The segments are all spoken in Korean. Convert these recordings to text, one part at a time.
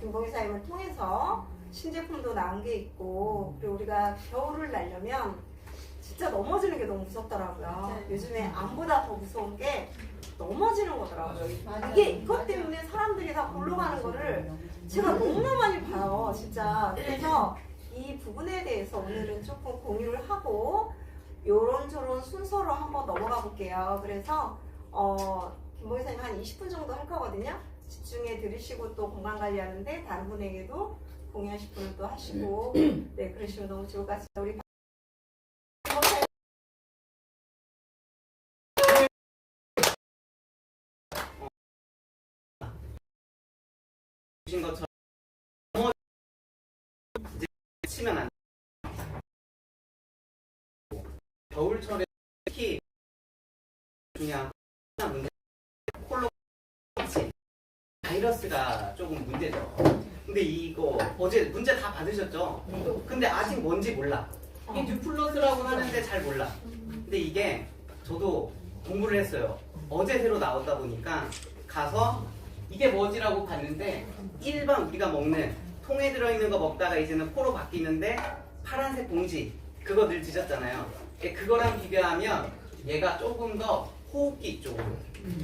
김봉희사님을 통해서 신제품도 나온 게 있고 그리고 우리가 겨울을 날려면 진짜 넘어지는 게 너무 무섭더라고요. 맞아요. 요즘에 암보다 더 무서운 게 넘어지는 거더라고요. 맞아요. 이게 이것 때문에 사람들이 다 골로 가는 거를 제가 너무나 많이 봐요, 진짜. 그래서 이 부분에 대해서 오늘은 조금 공유를 하고 요런저런 순서로 한번 넘어가 볼게요. 그래서 어, 김보기사님 한 20분 정도 할 거거든요. 집중해 들으시고 또 건강 관리하는데 다른 분에게도 분을 또 하시고 네 그러시면 너무 좋을 것 같습니다. 우리 주신 것처럼 이제 치면 안 돼. 겨울철에 특히 중요한 바이러스가 조금 문제죠. 근데 이거 어제 문제 다 받으셨죠? 근데 아직 뭔지 몰라. 이게 뉴플러스라고 하는데 잘 몰라. 근데 이게 저도 공부를 했어요. 어제 새로 나오다 보니까 가서 이게 뭐지라고 봤는데 일반 우리가 먹는 통에 들어있는 거 먹다가 이제는 코로 바뀌는데 파란색 봉지 그거 늘 드셨잖아요. 예, 그거랑 비교하면 얘가 조금 더 호흡기 쪽으로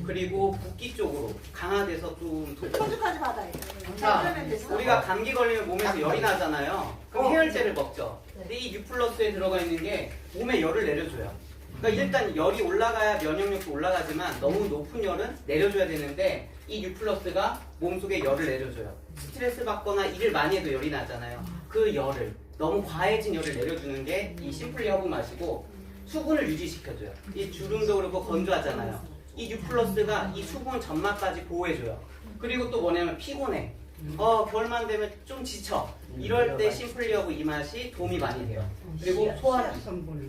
그리고 붓기 쪽으로 강화돼서 좀 도- 소주까지 받아야 돼. 자, 그러면 됐어. 우리가 감기 걸리면 몸에서 열이 나잖아요. 그럼 어. 해열제를 먹죠. 근데 이 뉴플러스에 들어가 있는 게 몸에 열을 내려줘요. 그러니까 일단 열이 올라가야 면역력도 올라가지만 너무 높은 열은 내려줘야 되는데 이 뉴플러스가 몸속에 열을 내려줘요. 스트레스 받거나 일을 많이 해도 열이 나잖아요. 그 열을 너무 과해진 열을 내려주는 게 이 심플리 허브 맛이고 수분을 유지시켜줘요. 이 주름도 그렇고 건조하잖아요. 이 뉴플러스가 이 수분 점막까지 보호해줘요. 그리고 또 뭐냐면 피곤해. 어 겨울만 되면 좀 지쳐. 이럴 때 심플리하고 이 맛이 도움이 많이 돼요. 그리고 소화기.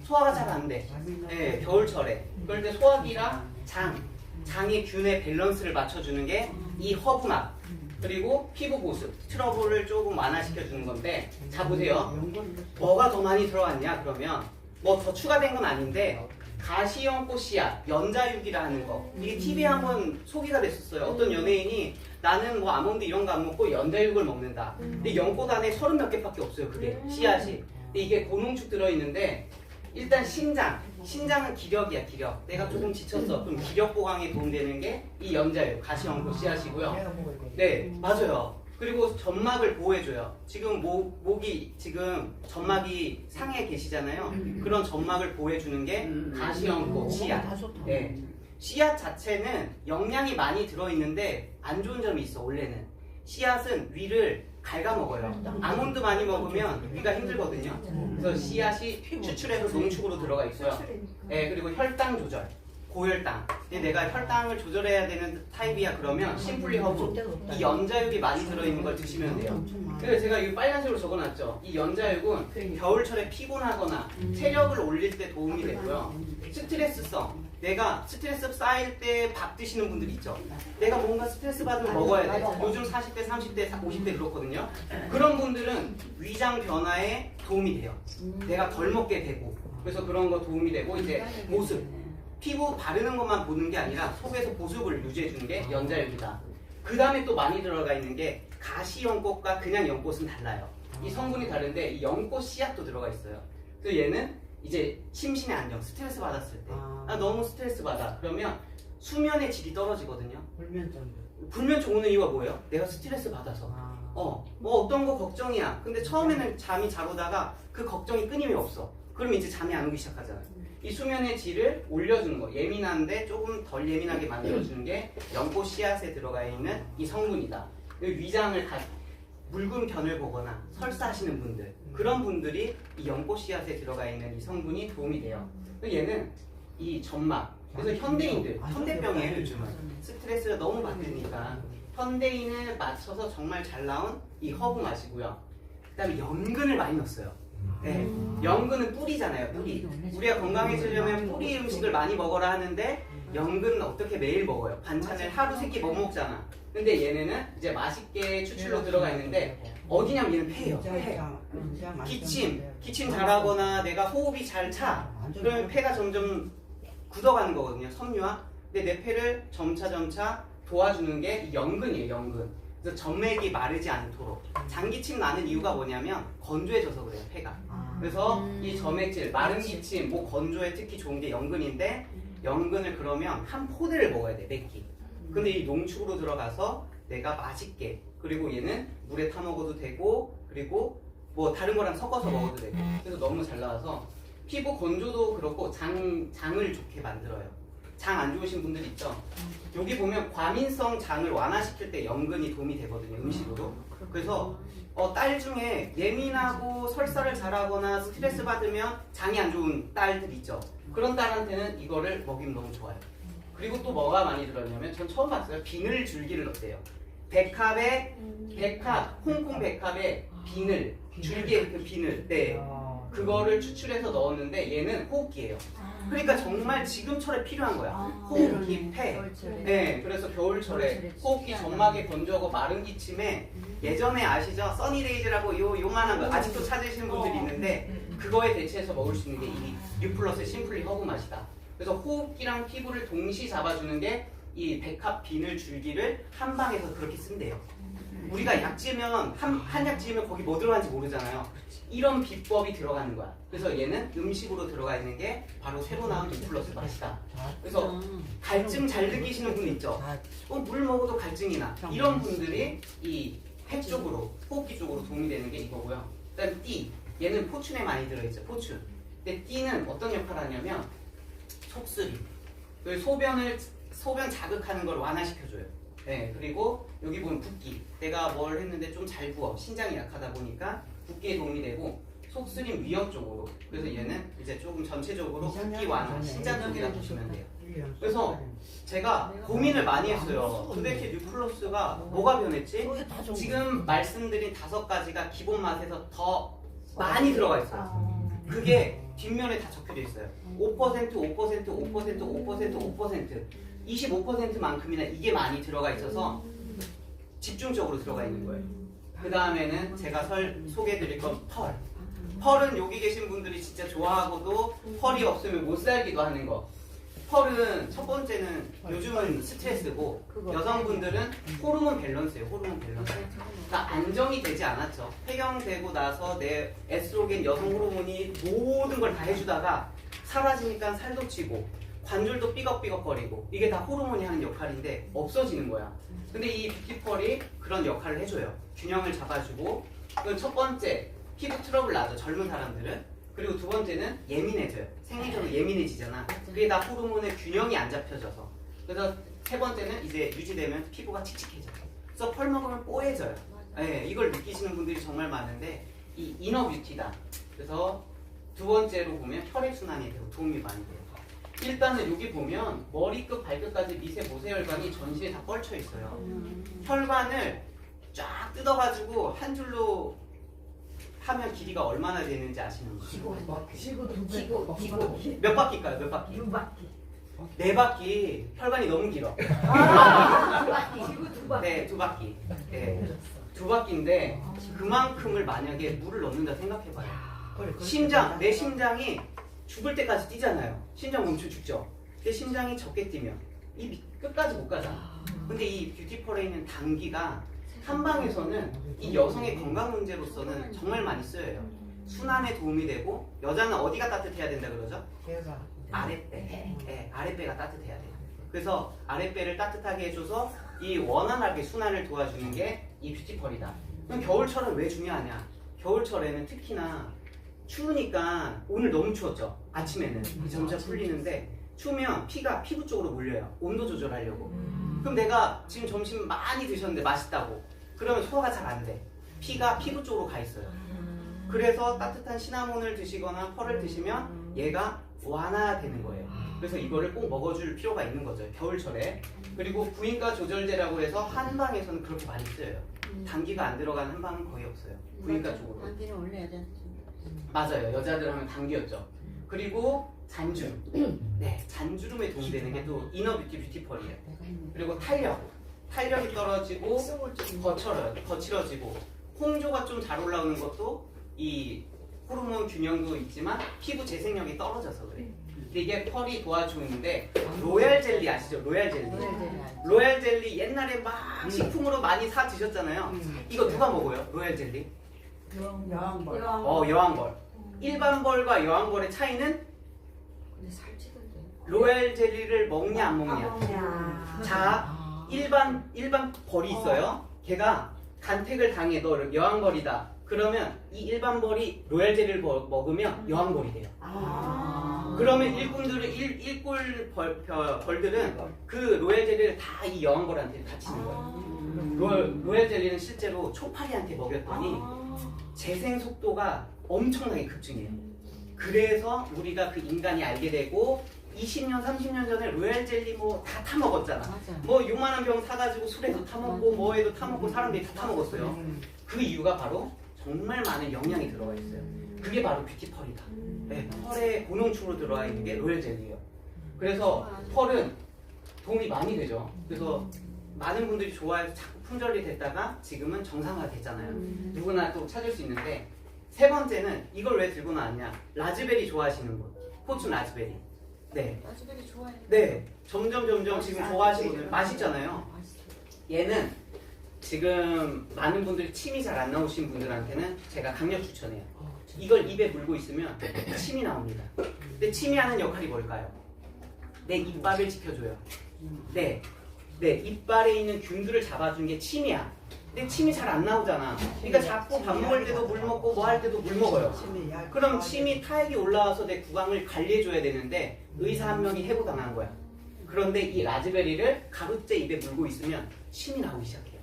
소화가 잘 안 돼. 예, 겨울철에. 그럴 때 소화기랑 장, 장의 균의 밸런스를 맞춰주는 게 이 허브 맛. 그리고 피부 보습, 트러블을 조금 완화시켜 주는 건데, 자 보세요. 뭐가 더 많이 들어갔냐 그러면 뭐 더 추가된 건 아닌데 가시형 꽃씨앗 연자육이라는 거. 이게 TV에 한번 소개가 됐었어요. 어떤 연예인이 나는 뭐 아몬드 이런 거 안 먹고 연자육을 먹는다. 근데 연꽃 안에 서른 몇 개밖에 없어요 그게. 씨앗이. 근데 이게 고농축 들어있는데 일단 신장. 신장은 기력이야 기력. 내가 조금 지쳤어. 그럼 기력 보강에 도움되는 게 이 연자육 가시형 꽃 씨앗이고요. 네, 맞아요. 그리고 점막을 보호해줘요. 지금 목, 목이, 지금 점막이 상해 계시잖아요. 그런 점막을 보호해주는 게 가시형고 씨앗. 네. 씨앗 자체는 영양이 많이 들어있는데 안 좋은 점이 있어, 원래는. 씨앗은 위를 갉아먹어요. 아몬드 많이 먹으면 위가 힘들거든요. 그래서 씨앗이 추출해서 농축으로 들어가 있어요. 네, 그리고 혈당 조절. 고혈당. 근데 내가 혈당을 조절해야 되는 타입이야 그러면 심플리 허브 이 연자육이 많이 들어있는 걸 드시면 돼요. 그래서 제가 이 빨간색으로 적어놨죠. 이 연자육은 겨울철에 피곤하거나 체력을 올릴 때 도움이 되고요. 스트레스성. 내가 스트레스 쌓일 때 밥 드시는 분들 있죠. 내가 뭔가 스트레스 받으면 먹어야 돼. 요즘 40대, 30대, 50대 그렇거든요. 그런 분들은 위장 변화에 도움이 돼요. 내가 덜 먹게 되고. 그래서 그런 거 도움이 되고 이제 모습. 피부 바르는 것만 보는 게 아니라 속에서 보습을 유지해 주는 게 연자육이다. 그 다음에 또 많이 들어가 있는 게 가시 연꽃과 그냥 연꽃은 달라요. 이 성분이 다른데 이 연꽃 씨앗도 들어가 있어요. 그래서 얘는 이제 심신의 안정, 스트레스 받았을 때, 아, 너무 스트레스 받아. 그러면 수면의 질이 떨어지거든요. 불면증 오는 이유가 뭐예요? 내가 스트레스 받아서. 어, 뭐 어떤 거 걱정이야. 근데 처음에는 잠이 잘 오다가 그 걱정이 끊임이 없어. 그럼 이제 잠이 안 오기 시작하잖아요. 이 수면의 질을 올려주는 거. 예민한데 조금 덜 예민하게 만들어주는 게 연꽃 씨앗에 들어가 있는 이 성분이다. 위장을 가, 묽은 변을 보거나 설사하시는 분들. 그런 분들이 이 연꽃 씨앗에 들어가 있는 이 성분이 도움이 돼요. 얘는 이 점막. 그래서 현대인들, 현대병이에요, 요즘은. 스트레스가 너무 받으니까. 현대인을 맞춰서 정말 잘 나온 이 허브 맛이고요. 그 다음에 연근을 많이 넣었어요. 네. 연근은 뿌리잖아요, 뿌리. 우리가 건강해지려면 뿌리 음식을 많이 먹어라 하는데 연근은 어떻게 매일 먹어요? 반찬을 하루 세끼 못 먹잖아. 근데 얘네는 이제 맛있게 추출로 들어가 있는데 어디냐면 얘는 폐예요. 폐. 기침, 기침 잘하거나 내가 호흡이 잘 차. 그러면 폐가 점점 굳어가는 거거든요. 섬유화. 근데 내 폐를 점차 점차 도와주는 게이 연근이에요. 연근. 그래서 점맥이 마르지 않도록 장기침 나는 이유가 뭐냐면 건조해져서 그래요 폐가 그래서 음. 이 점액질 마른 기침 뭐 건조에 특히 좋은 게 연근인데 연근을 그러면 한 포대를 먹어야 돼몇 끼. 근데 이 농축으로 들어가서 내가 맛있게 그리고 얘는 물에 타 먹어도 되고 그리고 뭐 다른 거랑 섞어서 먹어도 되고 그래서 너무 잘 나와서 피부 건조도 그렇고 장 장을 좋게 만들어요. 장 안 좋으신 분들 있죠. 여기 보면 과민성 장을 완화시킬 때 연근이 도움이 되거든요 음식으로. 그래서 어, 딸 중에 예민하고 설사를 잘하거나 스트레스 받으면 장이 안 좋은 딸들 있죠. 그런 딸한테는 이거를 먹이면 너무 좋아요. 그리고 또 뭐가 많이 들었냐면 전 처음 봤어요. 비늘 줄기를 넣었대요. 백합에 백합 홍콩 백합에 비늘 줄기의 그 비늘 네 그거를 추출해서 넣었는데 얘는 호흡기예요. 그러니까 정말 지금철에 필요한 거야. 호흡기 폐. 네, 그래서 겨울철에 호흡기 점막에 건조하고 마른 기침에 예전에 아시죠? 써니데이즈라고 요 요만한 거 아직도 찾으시는 분들이 있는데 그거에 대체해서 먹을 수 있는 게 이 뉴플러스 심플리 허브 맛이다. 그래서 호흡기랑 피부를 동시 잡아주는 게 이 백합 비늘 줄기를 한 방에서 그렇게 쓴대요. 우리가 약 지으면 한, 한 약 지으면 거기 뭐 들어가는지 모르잖아요. 이런 비법이 들어가는 거야. 그래서 얘는 음식으로 들어가 있는 게 바로 새로 나온 뉴플러스 맛이다. 그래서 갈증 잘 느끼시는 분 있죠? 어, 물 먹어도 갈증이 나. 이런 분들이 이 폐 쪽으로, 호흡기 쪽으로 도움이 되는 게 이거고요. 그다음 띠. 얘는 포춘에 많이 들어있죠. 포춘. 근데 띠는 어떤 역할을 하냐면 속쓰림. 그 소변을 소변 자극하는 걸 완화시켜줘요. 네, 그리고 여기 보면 붓기. 내가 뭘 했는데 좀 잘 부어. 신장이 약하다 보니까 붓기에 도움이 되고 속쓰림 위염 쪽으로. 그래서 얘는 이제 조금 전체적으로 붓기 완화, 신장 쪽이라 보시면 돼요. 그래서 제가 고민을 많이 했어요. 도대체 뉴플러스가 뭐가 변했지? 지금 말씀드린 다섯 가지가 기본 맛에서 더 많이 들어가 있어요. 그게 뒷면에 다 적혀져 있어요. 5%, 5%, 5%, 5%, 5%, 25%만큼이나 이게 많이 들어가 있어서 집중적으로 들어가 있는 거예요. 그 다음에는 제가 설 소개해드릴 건 펄. 펄은 여기 계신 분들이 진짜 좋아하고도 펄이 없으면 못 살기도 하는 거. 펄은 첫 번째는 요즘은 스트레스고 여성분들은 호르몬 밸런스예요. 호르몬 밸런스. 그러니까 안정이 되지 않았죠. 폐경되고 나서 내 에스트로겐 여성 호르몬이 모든 걸 다 해주다가 사라지니까 살도 찌고 관절도 삐걱삐걱거리고 이게 다 호르몬이 하는 역할인데 없어지는 거야. 근데 이 뷰티펄이 그런 역할을 해줘요. 균형을 잡아주고 그건 첫 번째 피부 트러블 나죠. 젊은 사람들은. 그리고 두 번째는 예민해져요. 생리적으로 예민해지잖아. 그게 다 호르몬의 균형이 안 잡혀져서. 그래서 세 번째는 이제 유지되면 피부가 칙칙해져요. 그래서 펄 먹으면 뽀해져요. 네, 이걸 느끼시는 분들이 정말 많은데 이 이너 뷰티다. 그래서 두 번째로 보면 혈액 순환이 되고 도움이 많이 돼요. 일단은 여기 보면 머리끝 발끝까지 미세 모세혈관이 전신에 다 뻘쳐 있어요. 혈관을 쫙 뜯어가지고 한 줄로 하면 길이가 얼마나 되는지 아시는 거예요? 몇 바퀴일까요? 몇 바퀴? 네 바퀴. 혈관이 너무 길어. 네, 두 바퀴. 네, 두 바퀴인데 그만큼을 만약에 물을 넣는다 생각해봐요. 심장, 내 심장이 죽을 때까지 뛰잖아요. 심장 멈춰 죽죠. 내 심장이 적게 뛰면 이 밑- 끝까지 못 가잖아. 근데 이 뷰티펄에 있는 당기가 한 방에서는 이 여성의 건강 문제로서는 정말 많이 쓰여요. 순환에 도움이 되고 여자는 어디가 따뜻해야 된다 그러죠? 아랫배. 네, 아랫배가 따뜻해야 돼요. 그래서 아랫배를 따뜻하게 해줘서 이 원활하게 순환을 도와주는 게 이 뷰티펄이다. 그럼 겨울철은 왜 중요하냐? 겨울철에는 특히나 추우니까 오늘 너무 추웠죠. 아침에는 이제 점차 풀리는데 추우면 피가 피부 쪽으로 몰려요. 온도 조절하려고. 그럼 내가 지금 점심 많이 드셨는데 맛있다고. 그러면 소화가 잘 안 돼. 피가 피부 쪽으로 가 있어요. 그래서 따뜻한 시나몬을 드시거나 펄을 드시면 얘가 완화되는 거예요. 그래서 이거를 꼭 먹어줄 필요가 있는 거죠. 겨울철에. 그리고 부인과 조절제라고 해서 한방에서는 그렇게 많이 쓰여요. 당기가 안 들어가는 한방은 거의 없어요. 부인과 쪽으로. 단기는 원래 여자 맞아요. 여자들 하면 당기였죠. 그리고 잔주름. 네, 잔주름에 도움이 되는 게 또 이너 뷰티 뷰티펄이에요. 그리고 탄력. 탄력이 떨어지고 거칠어요. 거칠어지고 홍조가 좀 잘 올라오는 것도 이 호르몬 균형도 있지만 피부 재생력이 떨어져서 그래. 근데 이게 펄이 도와주는데 로얄 젤리 아시죠? 로얄 젤리. 로얄 젤리 옛날에 막 식품으로 많이 사 드셨잖아요. 이거 누가 먹어요? 로얄 젤리? 여왕벌. 어, 여왕벌. 일반 벌과 여왕벌의 차이는 로얄 젤리를 먹냐 안 먹냐. 먹냐. 자, 일반 일반 벌이 있어요. 걔가 간택을 당해 너 여왕벌이다. 그러면 이 일반 벌이 로얄 젤리를 먹- 먹으면 여왕벌이 돼요. 아. 그러면 일꾼들은 일, 일꾼 벌, 벌- 벌들은 그 로얄 젤리를 다 이 여왕벌한테 바치는 거예요. 로얄, 로얄 젤리는 실제로 초파리한테 먹였더니 재생 속도가 엄청나게 급증해요. 그래서 우리가 그 인간이 알게 되고 20년, 30년 전에 로얄 젤리 뭐 다 타먹었잖아. 뭐 요만한 병 사가지고 술에도 타먹고 뭐에도 타먹고 사람들이 다 타먹었어요. 그 이유가 바로 정말 많은 영양이 들어가 있어요. 그게 바로 뷰티 펄이다. 네, 펄에 고농축으로 들어가 있는 게 로얄 젤리예요. 그래서 펄은 도움이 많이 되죠. 그래서 많은 분들이 좋아해서 자꾸 품절이 됐다가 지금은 정상화 됐잖아요. 누구나 또 찾을 수 있는데 세 번째는 이걸 왜 들고 나왔냐? 라즈베리 좋아하시는 분, 포춘 라즈베리. 네, 라즈베리 좋아해. 네, 점점 점점 지금 좋아하시는 분들 맛있잖아요. 얘는 지금 많은 분들이 침이 잘 안 나오신 분들한테는 제가 강력 추천해요. 이걸 입에 물고 있으면 침이 나옵니다. 근데 침이 하는 역할이 뭘까요? 내 이빨을 지켜줘요. 네, 네 이빨에 있는 균들을 잡아주는 게 침이야. 근데 침이 잘 안 나오잖아. 그러니까 자꾸 밥 먹을 때도 물 먹고 뭐 할 때도 물 먹어요. 그럼 침이 타액이 올라와서 내 구강을 관리해줘야 되는데 의사 한 명이 해고당한 거야. 그런데 이 라즈베리를 가루째 입에 물고 있으면 침이 나오기 시작해요.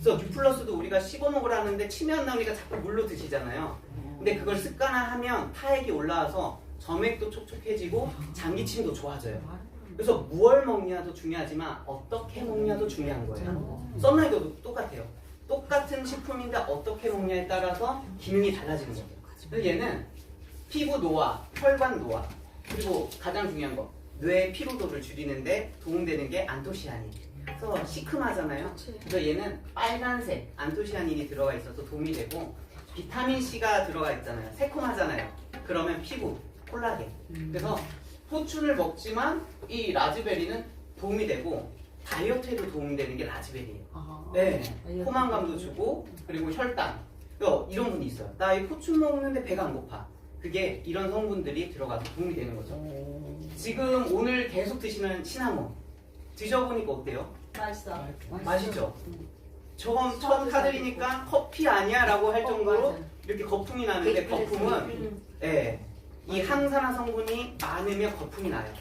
그래서 뉴플러스도 우리가 씹어 먹으라는데 침이 안 나오니까 자꾸 물로 드시잖아요. 근데 그걸 습관화하면 타액이 올라와서 점액도 촉촉해지고 장기침도 좋아져요. 그래서 무얼 먹냐도 중요하지만 어떻게 먹냐도 중요한 거예요. 썬라이더도 똑같아요. 똑같은 식품인데 어떻게 먹냐에 따라서 기능이 달라지는 거죠. 그래서 얘는 피부 노화, 혈관 노화, 그리고 가장 중요한 거 뇌의 피로도를 줄이는데 도움되는 게 안토시아닌. 그래서 시큼하잖아요. 그래서 얘는 빨간색 안토시아닌이 들어가 있어서 도움이 되고 비타민 C가 들어가 있잖아요. 새콤하잖아요. 그러면 피부, 콜라겐. 그래서 포춘을 먹지만 이 라즈베리는 도움이 되고 다이어트에도 도움이 되는 게 라즈베리예요. 네, 포만감도 주고 그리고 혈당. 어, 이런 분이 있어요. 나이 포춘 먹는데 배가 안 고파. 그게 이런 성분들이 들어가서 도움이 되는 거죠. 지금 오늘 계속 드시는 시나몬 드셔보니까 어때요? 맛있어. 맛있죠? 처음 처음 타드리니까 커피 아니야라고 할 정도로 이렇게 거품이 나는데 거품은 음. 예, 이 항산화 성분이 많으면 거품이 나요.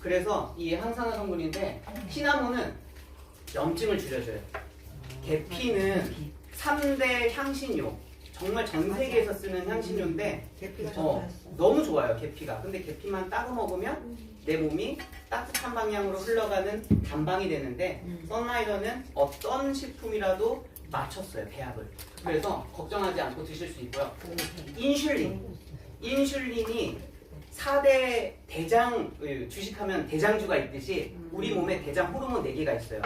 그래서 이 항산화 성분인데 시나몬은 염증을 줄여줘요. 계피는 3대 향신료. 정말 전 세계에서 쓰는 향신료인데 어, 너무 좋아요 계피가. 근데 계피만 따로 먹으면 내 몸이 따뜻한 방향으로 흘러가는 단방이 되는데 썬라이더는 어떤 식품이라도 맞췄어요 배합을. 그래서 걱정하지 않고 드실 수 있고요. 인슐린. 인슐린이 4대 대장 그 주식하면 대장주가 있듯이 우리 몸에 대장 호르몬 4개가 있어요.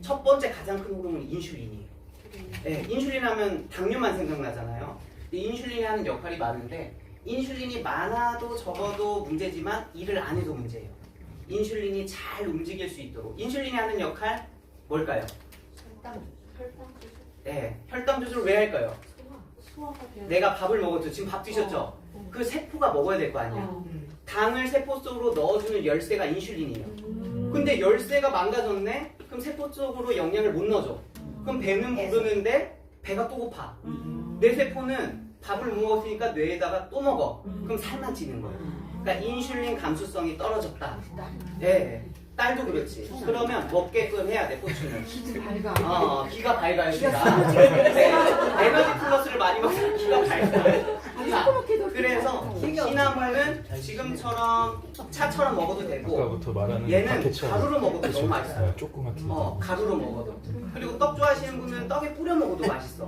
첫 번째 가장 큰 호르몬이 인슐린이에요. 네, 인슐린 하면 당뇨만 생각나잖아요. 인슐린이 하는 역할이 많은데 인슐린이 많아도 적어도 문제지만 일을 안 해도 문제예요. 인슐린이 잘 움직일 수 있도록 인슐린이 하는 역할 뭘까요? 혈당, 혈당 조절. 네, 혈당 조절 왜 할까요? 소화가 돼야 내가 밥을 먹었죠. 지금 밥 드셨죠? 어. 그 세포가 먹어야 될 거 아니야. 어. 당을 세포 속으로 넣어주는 열쇠가 인슐린이에요. 음. 근데 열쇠가 망가졌네? 그럼 세포 쪽으로 영양을 못 넣어줘. 그럼 배는 부르는데 배가 또 고파. 음. 내 세포는 밥을 먹었으니까 뇌에다가 또 먹어. 그럼 살만 찌는 거예요. 그러니까 인슐린 감수성이 떨어졌다. 네. 딸도 그렇지. 그러면 먹게끔 해야 돼, 포춘을. 어, 기가 밝아요, 기가. 네. 에너지 플러스를 많이 먹으면 기가 밝아요. 자, 그래서 시나몬은 지금처럼 차처럼 먹어도 되고, 아까부터 말하는 얘는 박해처럼 가루로 먹어도 너무 맛있어요. 아, 조그맣게 어, 가루로 먹어도. 그리고 떡 좋아하시는 분은 떡에 뿌려 먹어도 맛있어.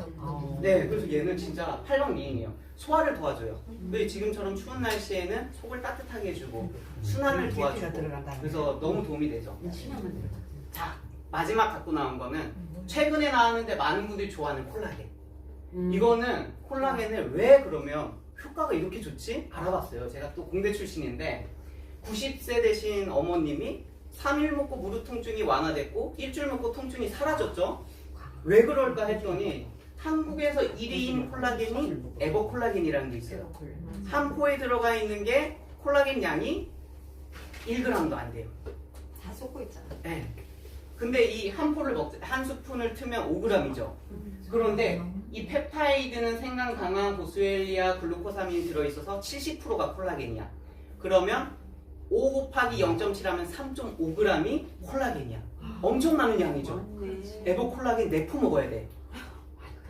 네, 그래서 얘는 진짜 팔방미인이에요. 소화를 도와줘요. 왜 지금처럼 추운 날씨에는 속을 따뜻하게 해주고 순환을 도와주고 그래서 너무 도움이 되죠. 자, 마지막 갖고 나온 거는 최근에 나왔는데 많은 분들이 좋아하는 콜라겐. 이거는 콜라겐을 왜 그러면 효과가 이렇게 좋지? 알아봤어요. 제가 또 공대 출신인데 90세 되신 어머님이 3일 먹고 무릎 통증이 완화됐고 일주일 먹고 통증이 사라졌죠? 왜 그럴까 했더니 한국에서 1위인 콜라겐이 에버 콜라겐이라는 게 있어요. 한 포에 들어가 있는 게 콜라겐 양이 1g도 안 돼요. 다 쏟고 있잖아. 네. 근데 이 한 포를 먹, 한 스푼을 트면 5g이죠. 그런데 이 펩타이드는 생강, 강황, 보스웰리아, 글루코사민이 들어있어서 70%가 콜라겐이야. 그러면 5 곱하기 0.7 하면 3.5g이 콜라겐이야. 엄청 많은 양이죠. 네. 에버 콜라겐 4포 먹어야 돼.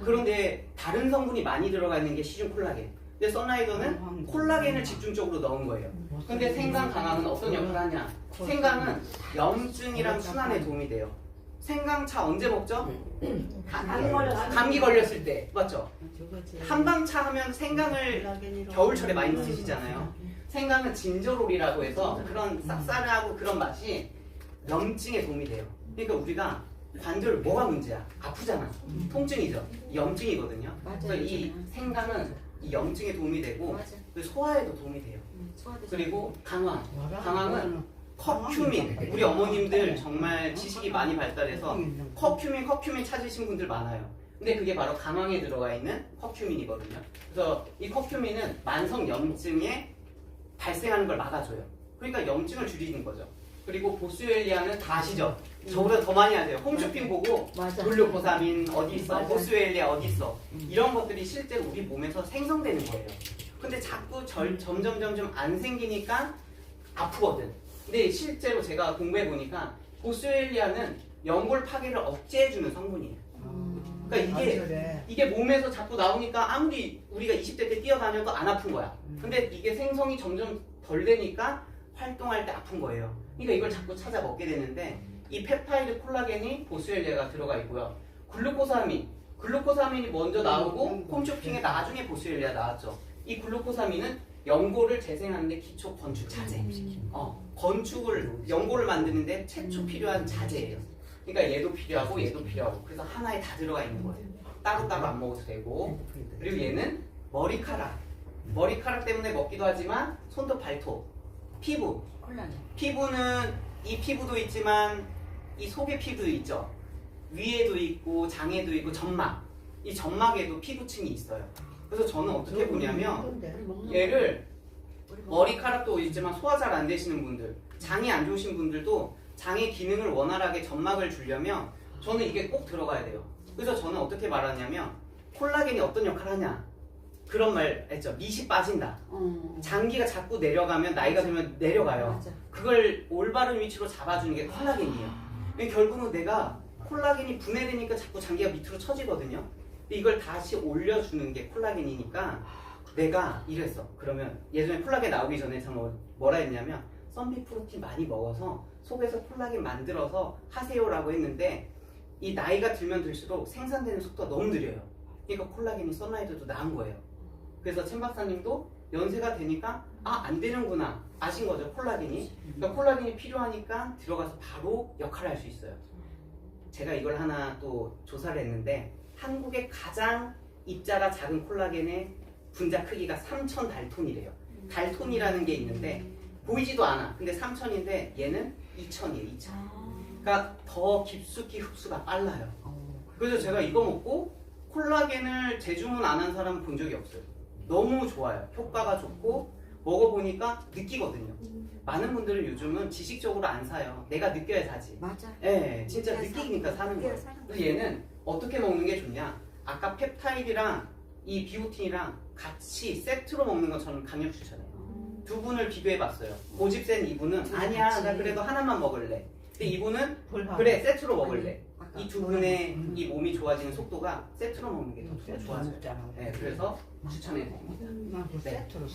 그런데 다른 성분이 많이 들어가 있는 게 시중 콜라겐. 근데 선라이더는 콜라겐을 집중적으로 넣은 거예요. 근데 생강 강황은 어떤 역할을 하냐? 생강은 염증이랑 순환에 도움이 돼요. 생강차 언제 먹죠? 감기 걸렸을 때. 감기 걸렸을 때 맞죠? 한방차 하면 생강을 겨울철에 많이 드시잖아요. 생강은 진저롤이라고 해서 그런 쌉싸름하고 그런 맛이 염증에 도움이 돼요. 그러니까 우리가 관절 뭐가 문제야? 아프잖아. 통증이죠. 염증이거든요. 그래서 이 생강은 이 염증에 도움이 되고. 그 소화에도 도움이 돼요. 소화되죠. 그리고 강황. 강황은 커큐민. 우리 어머님들 정말 지식이 많이 발달해서 커큐민, 커큐민 찾으신 분들 많아요. 근데 그게 바로 강황에 들어가 있는 커큐민이거든요. 그래서 이 커큐민은 만성 염증에 발생하는 걸 막아줘요. 그러니까 염증을 줄이는 거죠. 그리고 보스웰리아는 다 아시죠? 저보다 더 많이 아세요. 홈쇼핑 보고. 글루코사민 어디 있어? 맞아. 보스웰리아 어디 있어? 이런 것들이 실제로 우리 몸에서 생성되는 거예요. 근데 자꾸 절, 점점 점점 안 생기니까 아프거든. 근데 실제로 제가 공부해 보니까 보스웰리아는 연골 파괴를 억제해주는 성분이에요. 그러니까 이게 이게 몸에서 자꾸 나오니까 아무리 우리가 20대 때 뛰어다녀도 안 아픈 거야. 근데 이게 생성이 점점 덜 되니까 활동할 때 아픈 거예요. 그러니까 이걸 자꾸 찾아 먹게 되는데 이 펩타이드 콜라겐이 보스웰리아가 들어가 있고요. 글루코사민, 글루코사민이 먼저 나오고 홈쇼핑에 나중에 보스웰리아 나왔죠. 이 글루코사민은 연골을 재생하는데 기초 건축 자재. 어, 건축을 연골을 만드는데 최초 필요한 자재예요. 그러니까 얘도 필요하고 얘도 필요하고 그래서 하나에 다 들어가 있는 거예요. 따로 따로 안 먹어도 되고 그리고 얘는 머리카락. 머리카락 때문에 먹기도 하지만 손톱, 발톱, 피부. 피부는 이 피부도 있지만 이 속의 피부도 있죠. 위에도 있고 장에도 있고 점막. 이 점막에도 피부층이 있어요. 그래서 저는 어떻게 보냐면 얘를 머리카락도 있지만 소화 잘 안 되시는 분들, 장이 안 좋으신 분들도 장의 기능을 원활하게 점막을 주려면 저는 이게 꼭 들어가야 돼요. 그래서 저는 어떻게 말하냐면 콜라겐이 어떤 역할을 하냐 그런 말 했죠. 밑이 빠진다. 장기가 자꾸 내려가면 나이가 들면 내려가요. 그걸 올바른 위치로 잡아주는 게 콜라겐이에요. 결국은 내가 콜라겐이 분해되니까 자꾸 장기가 밑으로 처지거든요. 이걸 다시 올려주는 게 콜라겐이니까 내가 이랬어. 그러면 예전에 콜라겐 나오기 전에 저 뭐- 뭐라 했냐면 썬비 프로틴 많이 먹어서 속에서 콜라겐 만들어서 하세요라고 했는데 이 나이가 들면 들수록 생산되는 속도가 너무 느려요. 그러니까 콜라겐이 썬라이드도 나은 거예요. 그래서 chen 박사님도 연세가 되니까 아 안 되는구나 아신 거죠 콜라겐이. 그러니까 콜라겐이 필요하니까 들어가서 바로 역할을 할 수 있어요. 제가 이걸 하나 또 조사를 했는데 한국의 가장 입자가 작은 콜라겐의 분자 크기가 3천 달톤이래요. 달톤이라는 게 있는데 보이지도 않아. 근데 3천인데 얘는 2천이에요. 2천. 그러니까 더 깊숙이 흡수가 빨라요. 그래서 제가 이거 먹고 콜라겐을 재주문 안 한 사람 본 적이 없어요. 너무 좋아요. 효과가 좋고 먹어보니까 느끼거든요. 많은 분들은 요즘은 지식적으로 안 사요. 내가 느껴야 사지. 맞아. 예, 진짜 느끼니까 사는 거예요. 그래서 얘는 어떻게 먹는 게 좋냐? 아까 펩타이드랑 이 비오틴이랑 같이 세트로 먹는 건 저는 강력 추천해요. 두 분을 비교해봤어요. 고집 센 이분은 아니야, 나 그래도 하나만 먹을래. 근데 이분은 그래 세트로 먹을래. 이 두 분의 이 몸이 좋아지는 속도가 세트로 먹는 게 더 좋아져요. 네, 그래서 추천해 드립니다. 세트로